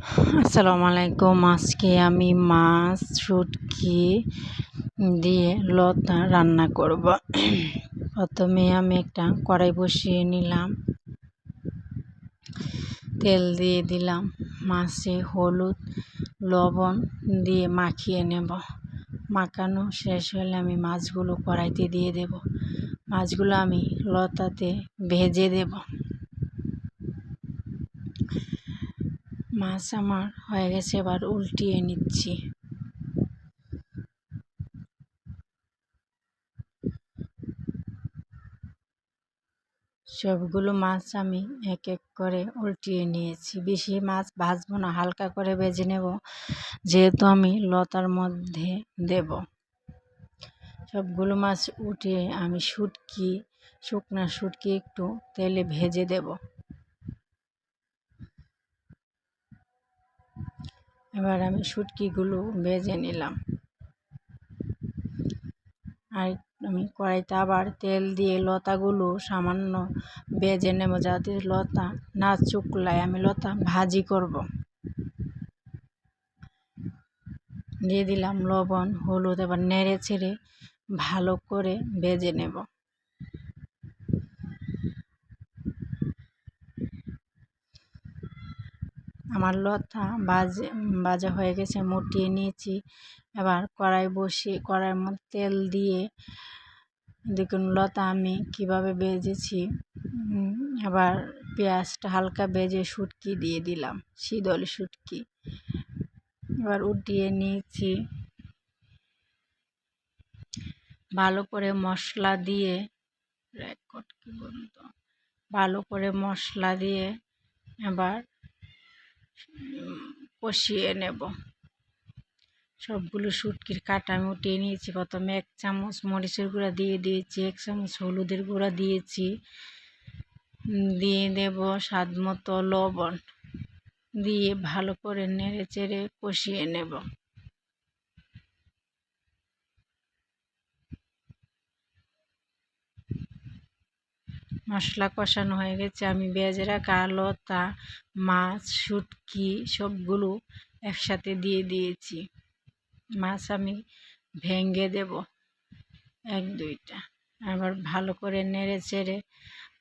আসসালামু আলাইকুম আজকে আমি মাছ, শুটকি দিয়ে লতা রান্না করব। প্রথমে আমি একটা কড়াই বসিয়ে নিলাম। তেল দিয়ে দিলাম মাছে হলুদ, লবণ দিয়ে মাখিয়ে নেব। মাখানো শেষ হলে আমি মাছগুলো কড়াইতে দিয়ে দেব। মাছগুলো আমি লতাতে ভেজে দেব। মাছ আমার হয়ে গেছে, এবার উল্টিয়ে নিচ্ছি। সবগুলো মাছ আমি এক এক করে উল্টিয়ে নিয়েছি। বেশি মাছ ভাজবো না, হালকা করে ভেজে নেব, যেহেতু আমি লতার মধ্যে দেব। সবগুলো মাছ উঠিয়ে আমি শুটকি, শুকনা শুটকি একটু তেলে ভেজে দেব। এবার আমি শুটকিগুলো ভেজে নিলাম। আর আমি কড়াইতে আবার তেল দিয়ে লতাগুলো সামান্য বেজে নেব যাতে লতা না চুকলায়। আমি লতা ভাজি করব। দিয়ে দিলাম লবণ, হলুদ, এবার নেড়ে ছেড়ে ভালো করে ভেজে নেব। আমার লতা বাজে, বাজা হয়ে গেছে, মুটিয়ে নিয়েছি। এবার কড়াই বসিয়ে, কড়াইয়ের মধ্যে তেল দিয়ে দেখুন লতা আমি কীভাবে বেজেছি। আবার পেঁয়াজটা হালকা বেজে শুটকি দিয়ে দিলাম, শীতল শুটকি। এবার উঠিয়ে নিয়েছি। ভালো করে মশলা দিয়ে, রেকর্ড কি বলতো? ভালো করে মশলা দিয়ে এবার কষিয়ে নেব। সবগুলো শুটকির কাটা আমি উঠিয়ে নিয়েছি। প্রথমে এক চামচ মরিচের গুঁড়া দিয়ে দিয়েছি, এক চামচ হলুদের গুঁড়া দিয়েছি। দিয়ে দেব স্বাদ মতো লবণ। দিয়ে ভালো করে নেড়ে চেড়ে কষিয়ে নেব। মশলা কষানো হয়ে গেছে। আমি বেজরা রাখা লতা মাছ, শুটকি সবগুলো একসাথে দিয়ে দিয়েছি। মাছ আমি ভেঙে দেব এক, দুইটা। আবার ভালো করে নেড়ে চেড়ে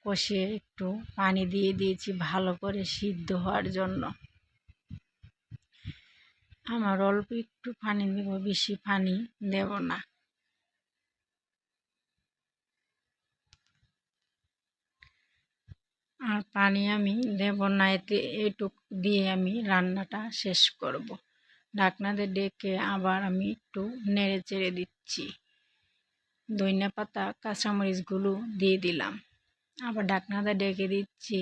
কষিয়ে একটু পানি দিয়ে দিয়েছি ভালো করে সিদ্ধ হওয়ার জন্য। আমার অল্প একটু পানি দেব, বেশি পানি দেব না। আর পানি আমি দেব না, এতে এটুক দিয়ে আমি রান্নাটা শেষ করব। ঢাকনাতে ডেকে আবার আমি একটু নেড়ে চেড়ে দিচ্ছি। ধনিয়া পাতা, কাঁচামরিচগুলো দিয়ে দিলাম। আবার ঢাকনাতে ডেকে দিচ্ছি,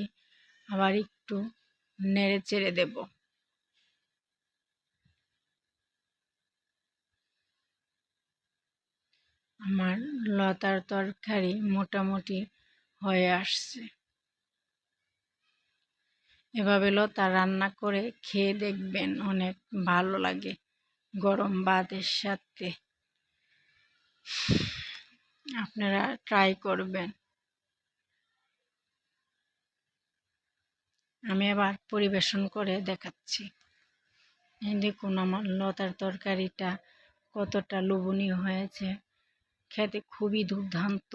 আবার একটু নেড়ে চেড়ে দেব। আমার লতার তরকারি মোটামুটি হয়ে আসছে। এভাবে লতা রান্না করে খেয়ে দেখবেন অনেক ভালো লাগে গরম ভাতের সাথে। আপনারা ট্রাই করবেন। আমি আবার পরিবেশন করে দেখাচ্ছি। দেখুন আমার লতার তরকারিটা কতটা লোভনীয় হয়েছে। খেতে খুবই দুর্দান্ত।